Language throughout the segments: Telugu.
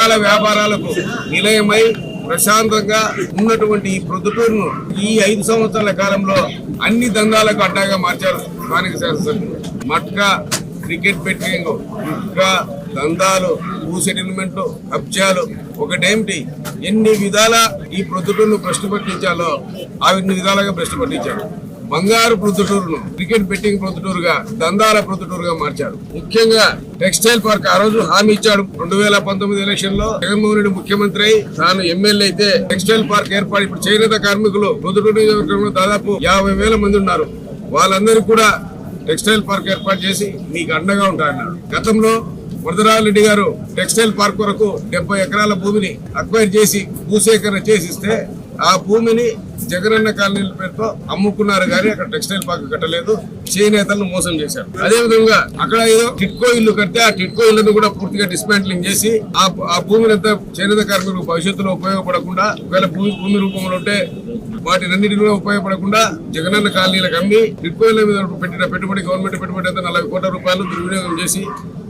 రకాల వ్యాపారాలకు నిలయమై ప్రశాంతంగా ఉన్నటువంటి ఈ ప్రొద్దుటూరును ఈ ఐదు సంవత్సరాల కాలంలో అన్ని దందాలకు అడ్డాగా మార్చారు స్థానిక శాసనసభ్యులు. మట్కా క్రికెట్ బెట్టింగ్ ఇంకా దందాలు భూ సెటిల్మెంట్లు కబ్జాలు ఒకటేమిటి? ఎన్ని విధాల ఈ ప్రొద్దుటూరును ప్రశ్న పట్టించాలో ఆ విధాలుగా ప్రశ్న పట్టించారు? బంగారు ప్రొద్దుటూరును క్రికెట్ బెట్టింగ్ ప్రొద్దుటూరుగా దందాల ప్రొద్దుటూరుగా మార్చారు ముఖ్యంగా టెక్స్టైల్ పార్క్ ఆ రోజు హామీ ఇచ్చాడు. రెండు వేల పంతొమ్మిది ఎలక్షన్లో జగన్మోహన్ రెడ్డి ముఖ్యమంత్రి అయి తాను ఎమ్మెల్యే అయితే టెక్స్టైల్ పార్క్ ఏర్పాటు ఇప్పుడు చేనేత కార్మికులు ప్రొద్దుటూరు నియోజకవర్గంలో దాదాపు యాభై వేల మంది ఉన్నారు. వాళ్ళందరికీ కూడా టెక్స్టైల్ పార్క్ ఏర్పాటు చేసి మీకు అండగా ఉంటారన్నారు. గతంలో వరదరాజరెడ్డి గారు టెక్స్టైల్ పార్క్ కొరకు డెబ్బై ఎకరాల భూమిని అక్వైర్ చేసి భూసేకరణ చేసిస్తే ఆ భూమిని జగనన్న కాలనీల పేరుతో అమ్ముకున్నారు కానీ అక్కడ టెక్స్టైల్ పార్క్ కట్టలేదు. చేనేతలను మోసం చేశారు. అదే విధంగా అక్కడ ఏదో టిట్కో ఇల్లు కడితే ఆ టిట్కో ఇల్లును కూడా పూర్తిగా డిస్మాంట్లింగ్ చేసి ఆ భూమిని అంతా చేనేత కార్మికులకు భవిష్యత్తులో ఉపయోగపడకుండా ఒకవేళ భూమి భూమి రూపంలో ఉంటే వాటినన్నిటి కూడా ఉపయోగపడకుండా జగనన్న కాలనీలకు అమ్మి టిట్కోయిల మీద పెట్టిన పెట్టుబడి గవర్నమెంట్ పెట్టుబడి అంతా నలభై కోట్ల రూపాయలు దుర్వినియోగం చేసి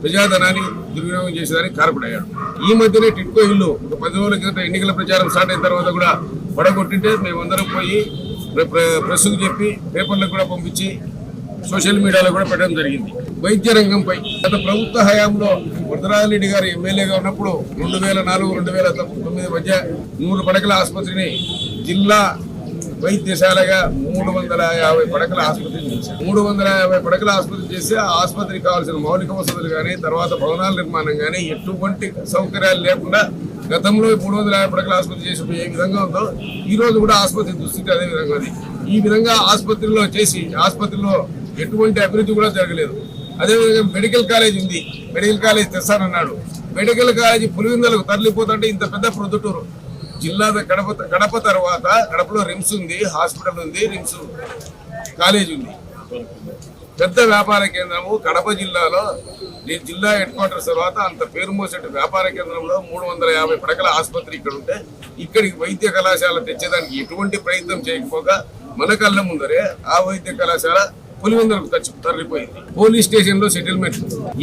ప్రజాధనాన్ని దుర్వినియోగం చేసేదానికి కారపడయ్యాడు ఈ మధ్యనే టిట్కో ఇల్లు ఒక పది రోజుల క్రితం ఎన్నికల ప్రచారం స్టార్ట్ అయిన తర్వాత కూడా పడగొట్టింటే మేమందరం పోయి ప్రెస్కు చెప్పి పేపర్లకు కూడా పంపించి సోషల్ మీడియాలో కూడా పెట్టడం జరిగింది. వైద్య రంగంపై గత ప్రభుత్వ హయాంలో వరదరాజరెడ్డి గారు ఎమ్మెల్యేగా ఉన్నప్పుడు రెండు వేల నాలుగు రెండు వేల తొమ్మిది మధ్య నూరు పడకల ఆసుపత్రిని జిల్లా వైద్యశాలగా మూడు వందల యాభై పడకల ఆసుపత్రి చేశారు. మూడు వందల యాభై పడకల ఆసుపత్రి చేసి ఆ ఆసుపత్రికి కావాల్సిన మౌలిక వసతులు కానీ తర్వాత భవనాల నిర్మాణం కానీ ఎటువంటి సౌకర్యాలు లేకుండా గతంలో మూడు వందల యాభై పడకల ఆసుపత్రి చేసి ఏ విధంగా ఉందో ఈ రోజు కూడా ఆసుపత్రి దుస్థితి అదే విధంగా ఉంది. ఈ విధంగా ఆసుపత్రిలో చేసి ఆసుపత్రిలో ఎటువంటి అభివృద్ధి కూడా జరగలేదు. అదేవిధంగా మెడికల్ కాలేజ్ ఉంది. మెడికల్ కాలేజ్ తెస్తానన్నాడు మెడికల్ కాలేజ్ పులివిందలకు తరలిపోతుంటే ఇంత పెద్ద ప్రొద్దుటూరు. జిల్లా కడప కడప తర్వాత కడపలో రిమ్స్ ఉంది హాస్పిటల్ ఉంది రిమ్స్ కాలేజ్ ఉంది. పెద్ద వ్యాపార కేంద్రము కడప జిల్లాలో ఈ జిల్లా హెడ్ క్వార్టర్స్ తర్వాత అంత పేరు మోసేటి వ్యాపార కేంద్రంలో మూడు వందల యాభై పడకల ఆసుపత్రి ఇక్కడ ఉంటే ఇక్కడికి వైద్య కళాశాల తెచ్చేదానికి ఎటువంటి ప్రయత్నం చేయకపోగా మన కళ్ళ ముందరే ఆ వైద్య కళాశాల పులివెందులకు తచ్చి తరలిపోయింది. పోలీస్ స్టేషన్లో సెటిల్మెంట్.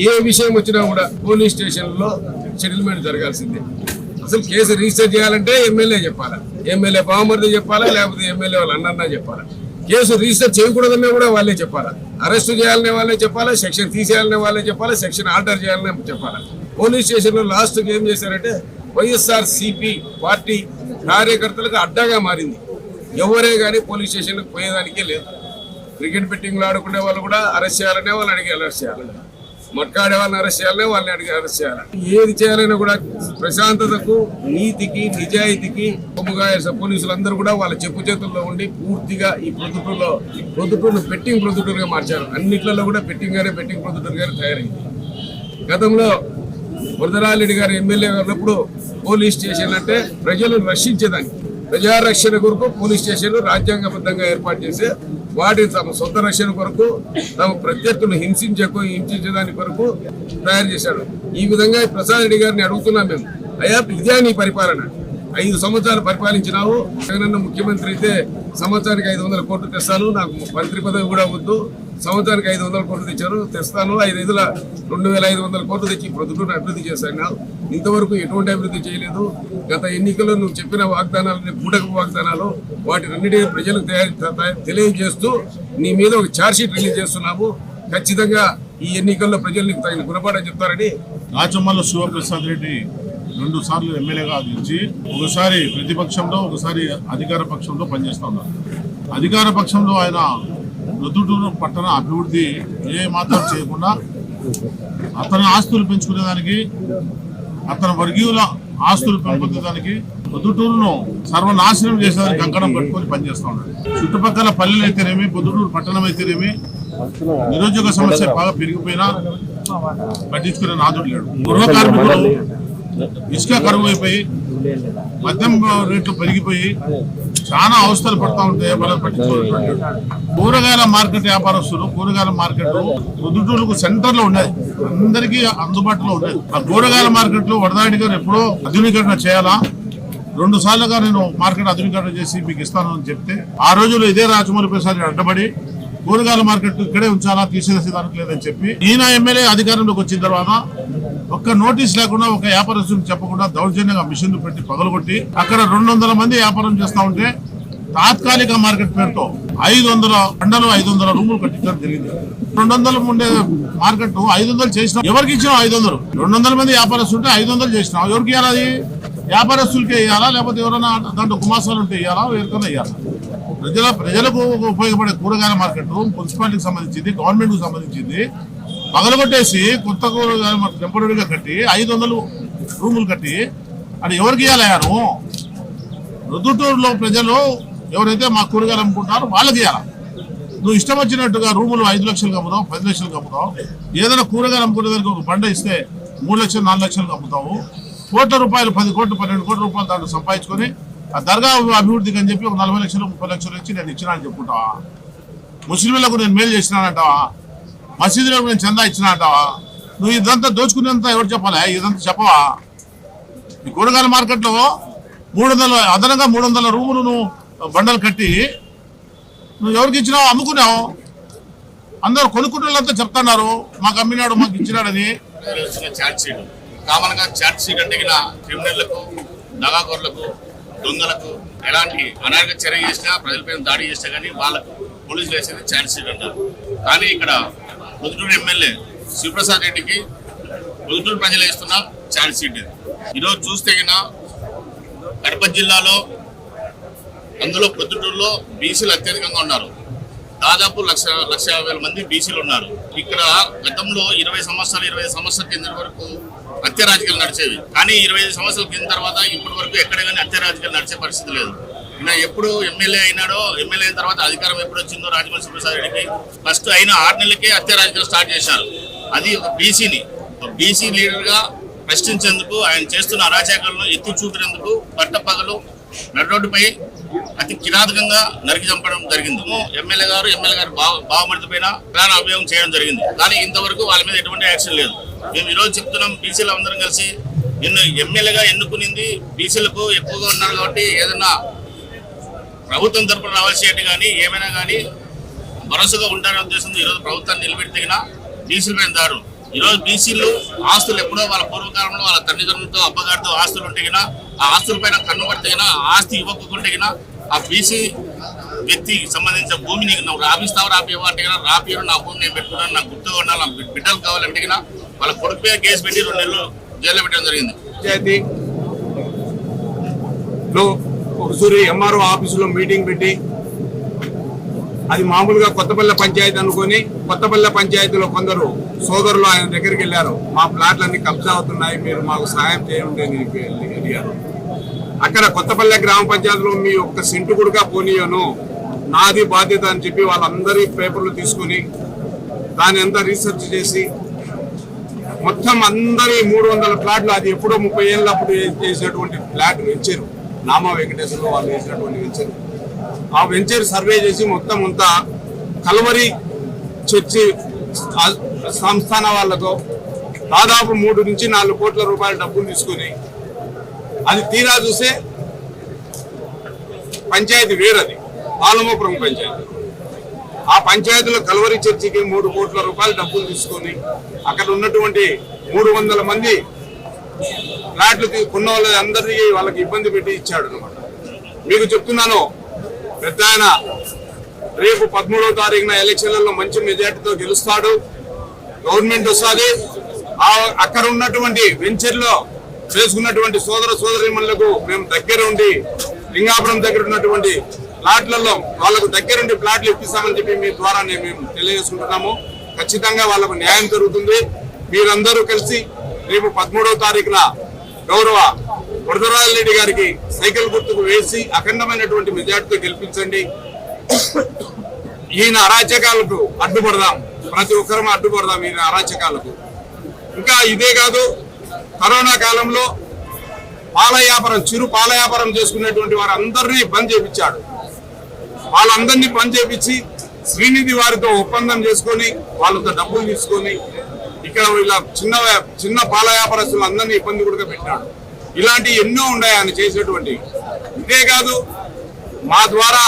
ఏ విషయం వచ్చినా కూడా పోలీస్ స్టేషన్లో సెటిల్మెంట్ జరగాల్సిందే. అసలు కేసు రిజిస్టర్ చేయాలంటే ఎమ్మెల్యే చెప్పాలా? ఎమ్మెల్యే బావమరిది చెప్పాలా? లేకపోతే ఎమ్మెల్యే వాళ్ళ అన్న చెప్పాలా? కేసు రిజిస్టర్ చేయకూడదనే కూడా వాళ్ళే చెప్పాలా? అరెస్ట్ చేయాలనే వాళ్ళే చెప్పాలా? సెక్షన్ తీసేయాలనే వాళ్ళే చెప్పాలా? సెక్షన్ ఆర్డర్ చేయాలనే చెప్పాలా? పోలీస్ స్టేషన్లో లాస్ట్కి ఏం చేశారంటే వైఎస్ఆర్ సిపి పార్టీ కార్యకర్తలకు అడ్డాగా మారింది. ఎవరే కానీ పోలీస్ స్టేషన్కి పోయేదానికే లేదు. క్రికెట్ బెట్టింగ్లు ఆడుకునే వాళ్ళు కూడా అరెస్ట్ చేయాలనే వాళ్ళని అడిగి అరెస్ట్ చేయాలి మట్కాడే వాళ్ళని అరెస్ట్ చేయాలనే వాళ్ళని అడిగి అరెస్ట్ చేయాలి. ఏది చేయాలైనా కూడా ప్రశాంతతకు నీతికి నిజాయితీకి కొమ్ముగా పోలీసులందరూ కూడా వాళ్ళ చెప్పు చేతుల్లో ఉండి పూర్తిగా ఈ ప్రొద్దుటూరులో ప్రొద్దుటూరును బెట్టింగ్ ప్రొద్దుటూరుగా మార్చారు. అన్నిట్లలో కూడా బెట్టింగ్ గానే బెట్టింగ్ ప్రొద్దుటూరు గారు తయారైంది. గతంలో వరదరారెడ్డి గారు ఎమ్మెల్యే ఉన్నప్పుడు పోలీస్ స్టేషన్ అంటే ప్రజలను రక్షించేదానికి ప్రజారక్షణ కొరకు పోలీస్ స్టేషన్లు రాజ్యాంగబద్ధంగా ఏర్పాటు చేసే వాటి తమ సొంత రక్షణ కొరకు తమ ప్రత్యర్థులను హింసించకు హింసించడానికి కొరకు తయారు చేశాడు. ఈ విధంగా ప్రసాద్ రెడ్డి గారిని అడుగుతున్నాం మేము. అయ్యా ఇదే నీ పరిపాలన. ఐదు సంవత్సరాలు పరిపాలించినావు. జగనన్న ముఖ్యమంత్రి అయితే సంవత్సరానికి ఐదు వందల కోట్లు తెస్తాను నాకు మంత్రి పదవి కూడా వద్దు. సంవత్సరానికి ఐదు వందల కోట్లు తెచ్చారు. తెస్తాను. ఐదు ఐదుల రెండు వేల ఐదు వందల కోట్లు తెచ్చి ప్రొద్దుటూరు అభివృద్ధి చేశాను. ఇంతవరకు ఎటువంటి అభివృద్ధి చేయలేదు. గత ఎన్నికల్లో నువ్వు చెప్పిన వాగ్దానాలు పూటకు వాగ్దానాలు వాటినన్నిటి ప్రజలకు తయారు తెలియజేస్తూ నీ మీద ఒక ఛార్జ్షీట్ రిలీజ్ చేస్తున్నాము. ఖచ్చితంగా ఈ ఎన్నికల్లో ప్రజలు నీకు తగిన గుణపాఠం చెప్తారని రాచమ్మల శివప్రసాద్ రెడ్డి రెండు సార్లు ఎమ్మెల్యేగా గెలిచి ఒకసారి ప్రతిపక్షంలో ఒకసారి అధికార పక్షంలో పనిచేస్తా ఉన్నారు. అధికార పక్షంలో ఆయన రుతుటూరు పట్టణ అభివృద్ధి ఏ మాత్రం చేయకుండా అతని ఆస్తులు పెంచుకునేదానికి అతని వర్గీయుల ఆస్తులు పెంపొందడానికి పొద్దుటూరును సర్వనాశనం చేసేదానికి కంకణం కట్టుకొని పనిచేస్తా ఉన్నాడు. చుట్టుపక్కల పల్లెలు అయితేనేమి పొద్దుటూరు పట్టణం అయితేనేమి నిరుద్యోగ సమస్య బాగా పెరిగిపోయినా పట్టించుకునే నాదుడు లేడు. గృహ కార్మికులు ఇసుక కరువు అయిపోయి మద్యం రేట్లు పెరిగిపోయి చాలా అవస్థలు పడతా ఉంటే మనం పట్టించుకోవాలి కూరగాయల మార్కెట్ వ్యాపారస్తులు కూరగాయల మార్కెట్ పొద్దుటూరుకు సెంటర్లో ఉన్నది అందరికీ అందుబాటులో ఉన్నది ఆ కూరగాయల మార్కెట్లో వడదాడి గారు ఎప్పుడో ఆధునీకరణ చేయాలా? రెండు సార్లుగా నేను మార్కెట్ ఆధునీకరణ చేసి మీకు ఇస్తాను అని చెప్తే ఆ రోజుల్లో ఇదే రాజమౌళి ప్రసాద్ అడ్డబడి కూరగాయల మార్కెట్ ఇక్కడే ఉంచాలా? తీసేసేదానికి లేదని చెప్పి ఈయన ఎమ్మెల్యే అధికారంలోకి వచ్చిన తర్వాత ఒక్క నోటీస్ లేకుండా ఒక వ్యాపారస్తులు చెప్పకుండా దౌర్జన్యంగా మిషన్లు పెట్టి పగలగొట్టి అక్కడ రెండు వందల మంది వ్యాపారం చేస్తా ఉంటే తాత్కాలిక మార్కెట్ పేరుతో ఐదు వందల కండలు ఐదు వందల రూములు కట్టించడం జరిగింది. రెండు వందలు ఉండే మార్కెట్ ఐదు వందలు చేసినాం ఎవరికి ఇచ్చినా ఐదు వందలు రెండు వందల మంది వ్యాపారస్తులు ఉంటే ఐదు వందలు చేసినాం ఎవరికి ఇవ్వాలి అది? వ్యాపారస్తులకే ఇవ్వాలా లేకపోతే ఎవరైనా దాంట్లో కుమాసాలు ఉంటే ఇవ్వాలా ఎవరికైనా ఇవ్వాలా ప్రజల ప్రజలకు ఉపయోగపడే కూరగాయల మార్కెట్ మున్సిపాలిటీకి సంబంధించింది గవర్నమెంట్కు సంబంధించింది. పగలగొట్టేసి కొత్త టెంపరీగా కట్టి ఐదు వందలు రూములు కట్టి అది ఎవరికి ఇవ్వాలయ్యాను రుద్దుటూరులో ప్రజలు ఎవరైతే మా కూరగాయలు అమ్ముకుంటారో వాళ్ళకి ఇవ్వాలి నువ్వు ఇష్టం వచ్చినట్టుగా రూములు ఐదు లక్షలు అమ్ముతావు పది లక్షలు అమ్ముతావు. ఏదైనా కూరగాయలు అమ్ముకునే దానికి ఒక బండ ఇస్తే మూడు లక్షలు నాలుగు లక్షలకు అమ్ముతావు. కోట్ల రూపాయలు పది కోట్లు పన్నెండు కోట్ల రూపాయలు దాంట్లో సంపాదించుకొని ఆ దర్గా అభివృద్ధికి అని చెప్పి ఒక నలభై లక్షలు ముప్పై లక్షలు ఇచ్చి నేను ఇచ్చినా అని చెప్పుకుంటావా? ముస్లింలకు నేను మేలు చేసినానంటావా? మసీదులో నేను చందా ఇచ్చినా అంటావా నువ్వు ఇదంతా దోచుకునేంత ఎవరు చెప్పాలా? ఇదంతా చెప్పవా? ఈ కూరగాయల మార్కెట్లో మూడు వందల అదనంగా మూడు వందల రూములు నువ్వు బండలు కట్టి నువ్వు ఎవరికి ఇచ్చినావు? అమ్ముకున్నావు. అందరు కొనుక్కుంటున్నంతా చెప్తున్నారు. మాకు అమ్మినాడు మాకు ఇచ్చినాడని. వచ్చిన షీట్. కామన్గా షీట్ అంటే క్రిమినల్లకు దగాకోర్లకు దొంగలకు ఎలాంటి అనాగ చర్య చేసినా ప్రజలపైన దాడి చేసినా కానీ వాళ్ళకు పోలీసులు వేసేది ఛార్జ్షీట్ అంటారు. కానీ ఇక్కడ పొద్దుటూరు ఎమ్మెల్యే శివప్రసాద్ రెడ్డికి పొద్దుటూరు ప్రజలు వేస్తున్న ఛార్జ్ షీట్ ఇది. ఈరోజు చూస్తే కడప జిల్లాలో అందులో పొద్దుటూరులో బీసీలు అత్యధికంగా ఉన్నారు. దాదాపు లక్ష లక్ష యాభై వేల మంది బీసీలు ఉన్నారు. ఇక్కడ గతంలో ఇరవై సంవత్సరాలు ఇరవై సంవత్సరాల కింద వరకు హత్య రాజకీయాలు నడిచేవి. కానీ ఇరవై ఐదు సంవత్సరాల కింద తర్వాత ఇప్పటి వరకు ఎక్కడ కానీ హత్య రాజకీయాలు నడిచే పరిస్థితి లేదు. ఈయన ఎప్పుడు ఎమ్మెల్యే అయినాడో ఎమ్మెల్యే అయిన తర్వాత అధికారం ఎప్పుడు వచ్చిందో రాజమోహన్ ప్రసాద్ రెడ్డికి ఫస్ట్ అయిన ఆరు నెలలకే హత్య రాజకీయాలు స్టార్ట్ చేశారు. అది ఒక బీసీని బీసీ లీడర్గా ప్రశ్నించేందుకు ఆయన చేస్తున్న అరాచకాలను ఎత్తి చూపినందుకు పట్టపగలు నడ్రోడ్డుపై అతి కిరాతకంగా నరికి చంపడం జరిగింది. ఎమ్మెల్యే గారు ఎమ్మెల్యే గారు బావ బావమరిది పైన ప్రాణ అభియోగం చేయడం జరిగింది. కానీ ఇంతవరకు వాళ్ళ మీద ఎటువంటి యాక్షన్ లేదు. మేము ఈరోజు చెప్తున్నాం బీసీలు అందరం కలిసి నిన్ను ఎమ్మెల్యేగా ఎన్నుకునింది బీసీలకు ఎక్కువగా ఉన్నారు కాబట్టి ఏదన్నా ప్రభుత్వం తరపున రావాల్సేటి కానీ ఏమైనా కానీ భరోసాగా ఉంటారనే ఉద్దేశంతో ఈరోజు ప్రభుత్వాన్ని నిలబెడితేగిన బీసీల పైన ఈరోజు బీసీలు ఆస్తులు ఎప్పుడో వాళ్ళ పూర్వకాలంలో వాళ్ళ తల్లిదండ్రులతో అబ్బగారితో ఆస్తులు ఉంటే ఆ ఆస్తులపైన కన్ను పడితే ఆస్తి ఇవ్వకుంటే ఆ బీసీ వ్యక్తికి సంబంధించిన భూమిని నువ్వు రాపిస్తావు రాపివ్వ అంటే రాపియరు నా భూమి నేను పెట్టుకున్నాను నాకు గుర్తుగా ఉండాలి నా బిడ్డలు కావాలంటే వాళ్ళ కొడుకు మీద కేసు పెట్టి రెండు నెలలు జైల్లో పెట్టడం జరిగింది. పంచాయతీ ఎంఆర్ఓ ఆఫీసులో మీటింగ్ పెట్టి అది మామూలుగా కొత్తపల్లె పంచాయతీ అనుకొని కొత్తపల్లె పంచాయతీలో కొందరు సోదరులు ఆయన దగ్గరికి వెళ్ళారు. మా ప్లాట్లన్నీ కబ్జా అవుతున్నాయి మీరు మాకు సహాయం చేయండి అని వెళ్ళి అడిగారు. అక్కడ కొత్తపల్లె గ్రామ పంచాయతీలో మీ ఒక్క సెంటు కూడా పోనీయను నాది బాధ్యత అని చెప్పి వాళ్ళందరి పేపర్లు తీసుకొని దాని అంతా రీసెర్చ్ చేసి మొత్తం అందరి మూడు వందల ప్లాట్లు అది ఎప్పుడో ముప్పై ఏళ్ళప్పుడు చేసినటువంటి ప్లాట్ వెంచర్ నామా వెంకటేశ్వరరావు వాళ్ళు వేసినటువంటి వెంచర్. ఆ వెంచర్ సర్వే చేసి మొత్తం అంతా కలవరి చర్చి సంస్థాన వాళ్ళతో దాదాపు మూడు నుంచి నాలుగు కోట్ల రూపాయల డబ్బులు తీసుకుని అది తీరా చూస్తే పంచాయతీ వేరది పాలమోపురం పంచాయతీ. ఆ పంచాయతీలో కలవరి చర్చికి మూడు కోట్ల రూపాయల డబ్బులు తీసుకొని అక్కడ ఉన్నటువంటి మూడు వందల మంది ఫ్లాట్లు కొన్న వాళ్ళ అందరికీ వాళ్ళకి ఇబ్బంది పెట్టి ఇచ్చాడు అనమాట మీకు చెప్తున్నాను పెద్ద ఆయన రేపు పదమూడవ తారీఖున ఎలక్షన్లలో మంచి మెజార్టీతో గెలుస్తాడు. గవర్నమెంట్ వస్తుంది. అక్కడ ఉన్నటువంటి వెంచర్లో చేసుకున్నటువంటి సోదర సోదరిమణులకు మేము దగ్గర ఉండి లింగాపురం దగ్గర ఉన్నటువంటి ప్లాట్లలో వాళ్ళకు దగ్గరుండి ప్లాట్లు ఇప్పిస్తామని చెప్పి మీ ద్వారా మేము తెలియజేసుకుంటున్నాము. ఖచ్చితంగా వాళ్ళకు న్యాయం జరుగుతుంది. మీరందరూ కలిసి రేపు పదమూడవ తారీఖున గౌరవ వరదరాజ రెడ్డి గారికి సైకిల్ గుర్తుకు వేసి అఖండమైనటువంటి మెజార్టీతో గెలిపించండి. ఈయన అరాచకాలకు అడ్డుపడదాం. ప్రతి ఒక్కరం అడ్డుపడదాం ఈయన అరాచకాలకు. ఇంకా ఇదే కాదు కరోనా కాలంలో పాల వ్యాపారం చిరు పాల వ్యాపారం చేసుకునేటువంటి వారందరినీ బంద్ చేపించాడు. వాళ్ళందరినీ బంద్ చేపించి శ్రీనిధి వారితో ఒప్పందం చేసుకొని వాళ్ళతో డబ్బులు తీసుకొని ఇక్కడ ఇలా చిన్న చిన్న పాల వ్యాపారస్తులు అందరినీ ఇబ్బంది కూడా పెట్టినాడు. ఇలాంటి ఎన్నో ఉన్నాయి ఆయన చేసేటువంటి ఇదే కాదు మా ద్వారా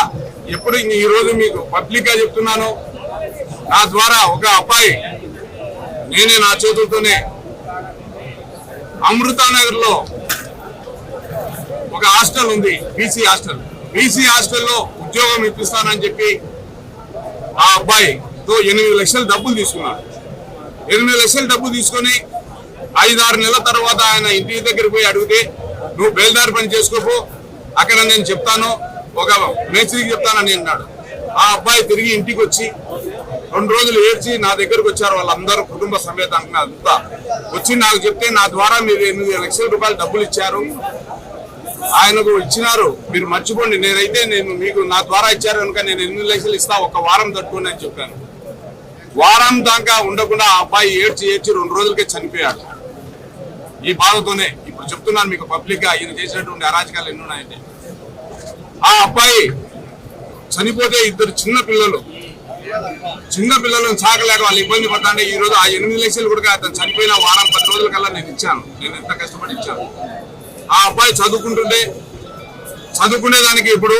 ఎప్పుడు ఈరోజు ఈ రోజు మీకు పబ్లిక్గా చెప్తున్నాను. నా ద్వారా ఒక అబ్బాయి నేనే నా చేతులతోనే అమృతానగర్లో ఒక హాస్టల్ ఉంది బీసీ హాస్టల్. బీసీ హాస్టల్లో ఉద్యోగం ఇప్పిస్తానని చెప్పి ఆ అబ్బాయితో ఎనిమిది లక్షల డబ్బులు తీసుకున్నాడు. ఎనిమిది లక్షలు డబ్బు తీసుకొని ఐదు ఆరు నెలల తర్వాత ఆయన ఇంటి దగ్గరికి పోయి అడిగితే నువ్వు బేల్దారి పని చేసుకోపో అక్కడ నేను చెప్తాను ఒక మేస్త్రికి చెప్తానని అన్నాడు. ఆ అబ్బాయి తిరిగి ఇంటికి వచ్చి రెండు రోజులు ఏడ్చి నా దగ్గరకు వచ్చారు వాళ్ళందరూ కుటుంబ సమేతంగా అంతా. వచ్చి నాకు చెప్తే నా ద్వారా మీరు ఎనిమిది లక్షల రూపాయలు డబ్బులు ఇచ్చారు. ఆయనకు ఇచ్చినారు. మీరు మర్చిపోండి. నేనైతే నేను మీకు నా ద్వారా ఇచ్చారు. కనుక నేను ఎనిమిది లక్షలు ఇస్తా ఒక వారం తట్టుకోండి అని చెప్పాను. వారం దాకా ఉండకుండా ఆ అబ్బాయి ఏడ్చి ఏడ్చి రెండు రోజులకే చనిపోయాడు. ఈ బాధతోనే ఇప్పుడు చెప్తున్నాను మీకు పబ్లిక్గా ఈయన చేసినటువంటి అరాచకాలు ఎన్ని ఉన్నాయంటే ఆ అబ్బాయి చనిపోతే ఇద్దరు చిన్న పిల్లలు. చిన్న పిల్లలను సాగలేక వాళ్ళు ఇబ్బంది పడతాంటే ఈ రోజు ఆ ఎనిమిది లక్షలు కూడా అతను చనిపోయిన వారం పది రోజుల కల్లా నేను ఇచ్చాను. నేను ఎంత కష్టపడి ఇచ్చాను. ఆ అబ్బాయి చదువుకుంటుంటే చదువుకునేదానికి ఇప్పుడు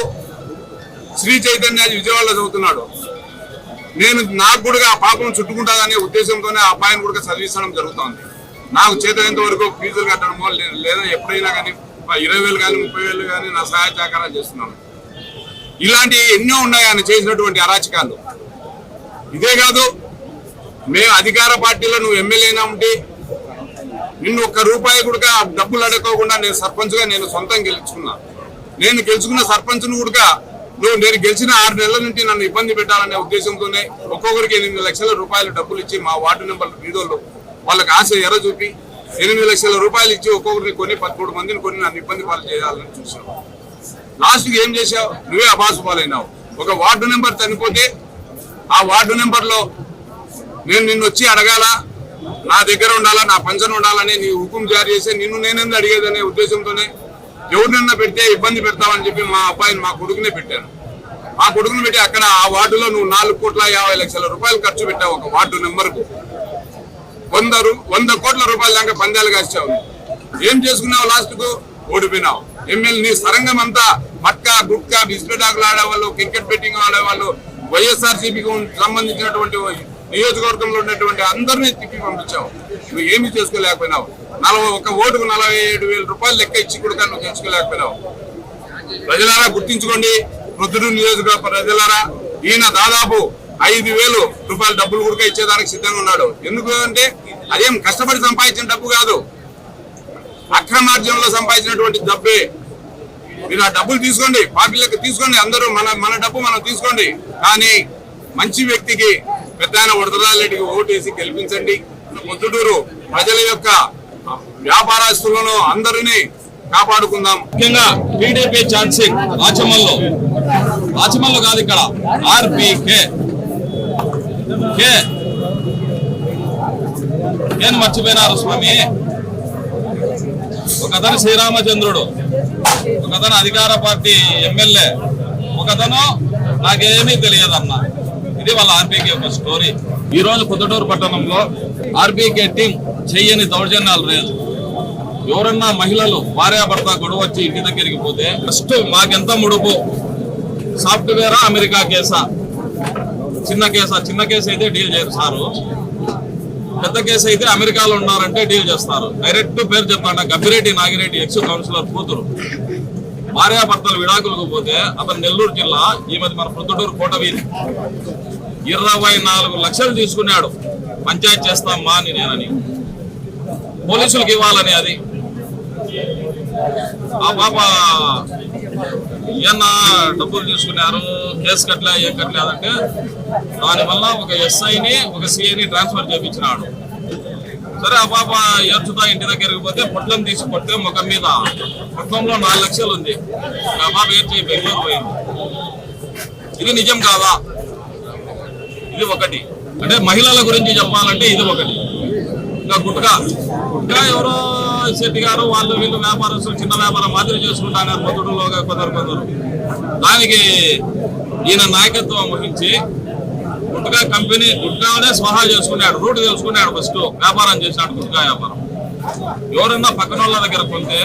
శ్రీ చైతన్య విజయవాడలో చదువుతున్నాడు. నేను నాకు కూడా ఆ పాపం చుట్టుకుంటాదనే ఉద్దేశంతోనే ఆ అబ్బాయిని కూడా చదివించడం జరుగుతోంది. నాకు చేతనంత వరకు ఫీజులు కట్టడమో లే- లేదా ఎప్పుడైనా కానీ ఇరవై వేలు కానీ ముప్పై వేలు కానీ నా సహాయ సహకారాలు చేస్తున్నాను. ఇలాంటి ఎన్నో ఉన్నాయి ఆయన చేసినటువంటి అరాచకాలు. ఇదే కాదు మేము అధికార పార్టీలో నువ్వు ఎమ్మెల్యేనా ఉంటే నిన్ను ఒక్క రూపాయి కూడా డబ్బులు అడగకుండా నేను సర్పంచ్గా నేను సొంతం గెలుచుకున్నా. నేను గెలుచుకున్న సర్పంచ్ను కూడా నువ్వు నేను గెలిచిన ఆరు నెలల నుంచి నన్ను ఇబ్బంది పెట్టాలనే ఉద్దేశంతోనే ఒక్కొక్కరికి ఎనిమిది లక్షల రూపాయలు డబ్బులు ఇచ్చి మా వార్డు నెంబర్ వీధుల్లో వాళ్ళకి ఆశ ఎర్ర చూపి ఎనిమిది లక్షల రూపాయలు ఇచ్చి ఒక్కొక్కరిని కొని పదమూడు మందిని కొని నన్ను ఇబ్బంది పాలు చేయాలని చూసావు లాస్ట్కి ఏం చేశావు? నువ్వే అభాసు పాలైనావు. ఒక వార్డు నెంబర్ చనిపోతే ఆ వార్డు నెంబర్లో నేను నిన్ను వచ్చి అడగాల నా దగ్గర ఉండాలా నా పంచన ఉండాలని నీ హుకుం జారీ చేసి నిన్ను నేనేంది అడిగేదనే ఉద్దేశంతోనే ఎవరినన్నా పెడితే ఇబ్బంది పెడతావని చెప్పి మా అబ్బాయిని మా కొడుకునే పెట్టాను. మా కొడుకుని పెట్టి అక్కడ ఆ వార్డులో నువ్వు నాలుగు కోట్ల యాభై లక్షల రూపాయలు ఖర్చు పెట్టావు ఒక వార్డు నెంబర్కు వంద వంద కోట్ల రూపాయల దాకా పందాలు కాసావు ఏం చేసుకున్నావు లాస్ట్కు ఓడిపోయినావు. ఎమ్మెల్యే నీ సరంగం అంతా మట్కా గుట్కా బిస్కెట్ ఆడేవాళ్ళు క్రికెట్ బెట్టింగ్ ఆడేవాళ్ళు వైఎస్ఆర్ సిపికి సంబంధించినటువంటి నియోజకవర్గంలో ఉన్నటువంటి అందరినీ తిప్పి పంపించావు. నువ్వు ఏమీ చేసుకోలేకపోయినావు. నలభై ఒక ఓటుకు నలభై ఏడు వేల రూపాయలు లెక్క ఇచ్చి కూడా నువ్వు తెచ్చుకోలేకపోయినావు ప్రజలారా గుర్తించుకోండి ప్రొద్దుటూరు నియోజకవర్గ ప్రజలారా ఈయన దాదాపు ఐదు వేలు రూపాయల డబ్బులు కూడా ఇచ్చేదానికి సిద్ధంగా ఉన్నాడు. ఎందుకు అంటే అదేం కష్టపడి సంపాదించిన డబ్బు కాదు. అక్రమార్జంలో సంపాదించినటువంటి డబ్బే. మీరు ఆ డబ్బులు తీసుకోండి పార్టీలకు తీసుకోండి అందరూ మన మన డబ్బు మనం తీసుకోండి. కానీ మంచి వ్యక్తికి పెద్ద ఆయన వరదరారెడ్డికి ఓటేసి గెలిపించండి. పొద్దుటూరు ప్రజల యొక్క వ్యాపారస్తులను అందరినీ కాపాడుకుందాం. ముఖ్యంగా టీడీపీ ఛాన్సింగ్ ఆచమల్లో ఆచమల్లో కాదు ఇక్కడ ఆర్బికే కే. నేను మర్చిపోయినారు స్వామి? ఒకతను శ్రీరామచంద్రుడు ఒకతను అధికార పార్టీ ఎమ్మెల్యే ఒకతను నాకేమీ తెలియదన్న. ఇది వాళ్ళ ఆర్బీకే ఒక స్టోరీ. ఈ రోజు పొద్దుటూరు పట్టణంలో ఆర్బీకే టీం చెయ్యని దౌర్జన్యాలు లేదు ఎవరన్నా మహిళలు భార్యాభర్త గొడవ వచ్చి ఇంటి దగ్గరికి పోతే ఫస్ట్ మాకెంత ముడుపు? సాఫ్ట్వేరా అమెరికా కేసా? చిన్న కేసా చిన్న కేసు అయితే డీల్ చేయరు సారు. పెద్ద కేసు అయితే అమెరికాలో ఉన్నారంటే డీల్ చేస్తారు. డైరెక్ట్ పేరు చెప్తాను గబ్బిరెడ్డి నాగిరెడ్డి ఎక్స్ కౌన్సిలర్ కూతురు. భార్యాభర్తలు విడాకులకు పోతే అతను నెల్లూరు జిల్లా ఈ మధ్య మన పొద్దుటూరు కోట వీధి ఇరవై నాలుగు లక్షలు తీసుకున్నాడు. పంచాయత్ చేస్తాం మా అని నేనని. పోలీసులకు ఇవ్వాలని అది. ఆ పాప ఏమన్నా డబ్బులు తీసుకున్నారు కేసు కట్టలే ఏం కట్టలేదంటే దానివల్ల ఒక ఎస్ఐని ఒక సిఐని ట్రాన్స్ఫర్ చేయించినాడు సరే ఆ పాప ఏడ్చుతా ఇంటి దగ్గరికి పోతే పొట్లం తీసి కొట్టే ముఖం మీద పొట్లంలో నాలుగు లక్షలు ఉంది. ఆ పాప ఏడ్చి బెంగళూరు పోయింది. ఇది నిజం కాదా? ఇది ఒకటి. అంటే మహిళల గురించి చెప్పాలంటే ఇది ఒకటి. ఇంకా గుట్కా. గుట్కా ఎవరో శెట్టి గారు వాళ్ళు వీళ్ళు వ్యాపారస్తులు చిన్న వ్యాపారం మాదిరి చేసుకుంటున్నారు పొద్దుడులోగా కొందరు కొందరు. దానికి ఈయన నాయకత్వం వహించి గుట్కా కంపెనీ గుట్కానే స్వహా చేసుకున్నాడు రూట్ తెలుసుకున్నాడు ఫస్ట్. వ్యాపారం చేశాడు గుట్కా వ్యాపారం. ఎవరన్నా పక్కన వాళ్ళ దగ్గర కొంటే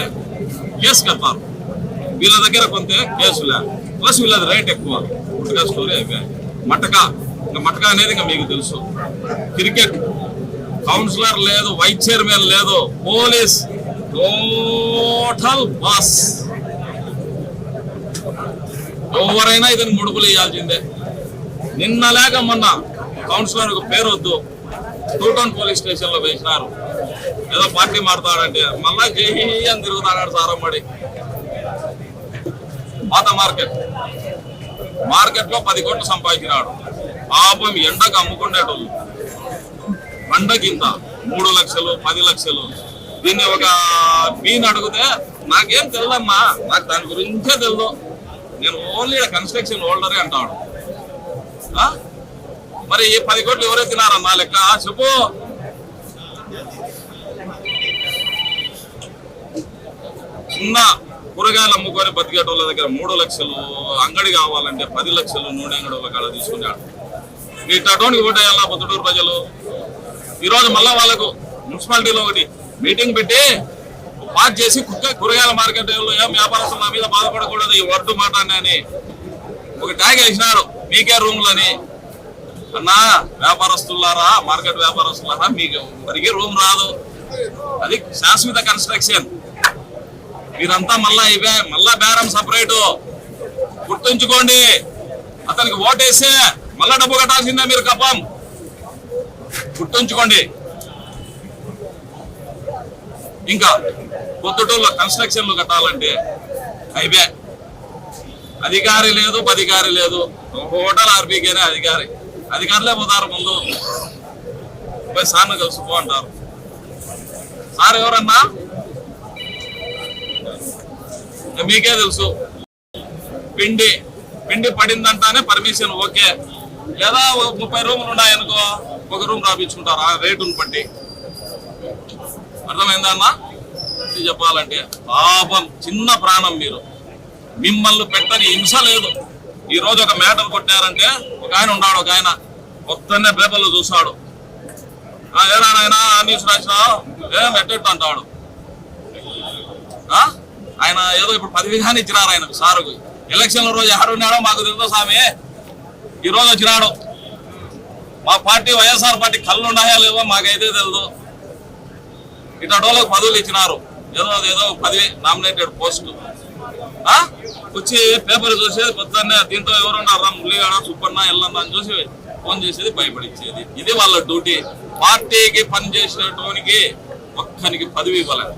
కేసు కట్టారు వీళ్ళ దగ్గర కొంటే కేసులే ప్లస్ వీళ్ళది రేట్ ఎక్కువ. గుట్కా స్టోరీ అయిపోయాయి మటకా. ఇంకా మటకా అనేది ఇంకా మీకు తెలుసు. క్రికెట్. కౌన్సిలర్ లేదు వైస్ చైర్మన్ లేదు పోలీస్ టోటల్ బాస్. ఎవరైనా ఇతని ముడుపులు వేయాల్సిందే. నిన్న లేక మొన్న కౌన్సిలర్ పేరు వద్దు. టూటౌన్ పోలీస్ స్టేషన్లో వేసినారు. ఏదో పార్టీ మారుతాడంటే మళ్ళా జై అని తిరుగుతాడు సారమ్మడి పాత మార్కెట్. మార్కెట్లో పది కోట్లు సంపాదించినాడు. పాపం ఎండకు అమ్ముకునేటోళ్ళు. పండగింత మూడు లక్షలు పది లక్షలు. దీన్ని ఒక బీన్ అడిగితే నాకేం తెలియదమ్మా నాకు దాని గురించే తెలియదు నేను ఓన్లీ కన్స్ట్రక్షన్ హోల్డరే అంటాడు. మరి ఈ పది కోట్లు ఎవరే తినారమ్మా లెక్క? చెప్పు. చిన్న కూరగాయలు అమ్ముకొని బతికేటోళ్ళ దగ్గర మూడు లక్షలు అంగడి కావాలంటే పది లక్షలు నూనె అంగడి వాళ్ళ కాడ తీసుకున్నాడు. మీ టటోనికి ఓటేయాలా పొద్దుటూరు ప్రజలు? ఈరోజు మళ్ళా వాళ్ళకు మున్సిపాలిటీలో ఒకటి మీటింగ్ పెట్టి పాస్ చేసి కుక్క కూరగాయల మార్కెట్ ఏం వ్యాపారస్తులు నా మీద బాధపడకూడదు ఈ వర్డు మాట అని ఒక ట్యాగ్ వేసినాడు మీకే రూమ్లని. అన్నా వ్యాపారస్తులారా మార్కెట్ వ్యాపారస్తులారా మీకు మరికి రూమ్ రాదు. అది శాశ్వత కన్స్ట్రక్షన్. మీరంతా మళ్ళా ఇవే మళ్ళా బేరం సపరేటు. గుర్తుంచుకోండి అతనికి ఓటేస్తే మళ్ళా డబ్బు కట్టాల్సిందే మీరు కప్పం గుర్తుంచుకోండి. ఇంకా పొద్దుటూరులో కన్స్ట్రక్షన్లు కట్టాలంటే అయిపోయా అధికారి లేదు పదికారి లేదు. హోటల్ ఆర్బీకేనే అధికారి. అధికారులే పోతారు ముందు. పోయి సార్ని కలుసుకో అంటారు. సార్ ఎవరన్నా? మీకే తెలుసు. పిండి పిండి పడిందంటానే పర్మిషన్ ఓకే. లేదా ముప్పై రూములు ఉన్నాయనుకో. ఒక రూమ్ రాపించుకుంటారు. ఆ రేటును బట్టి. అర్థమైందా అన్న? చెప్పాలంటే పాపం చిన్న ప్రాణం మీరు. మిమ్మల్ని పెట్టని హింస లేదు. ఈ రోజు ఒక మేటర్ కొట్టారంటే ఒక ఆయన ఉన్నాడు ఒక ఆయన. కొత్తనే పేపర్లు చూస్తాడు "ఆ, నాయన నాయనా న్యూస్ రాసినావు? ఏం ఎట్టెట్టు అంటాడు. ఆ? ఆయన ఏదో ఇప్పుడు పది విధానం ఇచ్చినారు ఆయనకు సారుకు. ఎలక్షన్ల రోజు ఎవరున్నాడో మాకు తెలుసు స్వామి? ఈ రోజు వచ్చినాడు. మా పార్టీ వైఎస్ఆర్ పార్టీ కళ్ళు ఉన్నాయా లేవో మాకైతే తెలియదు ఇటోళ్ళకి పదవులు ఇచ్చినారు. ఏదో ఏదో పదవి నామినేటెడ్ పోస్ట్. వచ్చి పేపర్ చూసేది పొద్దున్నే దీంతో ఎవరున్నారా? మురళీగాడ సుబ్బన్న ఎల్లన్న అని చూసి ఫోన్ చేసేది భయపడిచ్చేది. ఇది వాళ్ళ డ్యూటీ. పార్టీకి పనిచేసేటోనికి ఒక్కనికి పదవి ఇవ్వలేదు.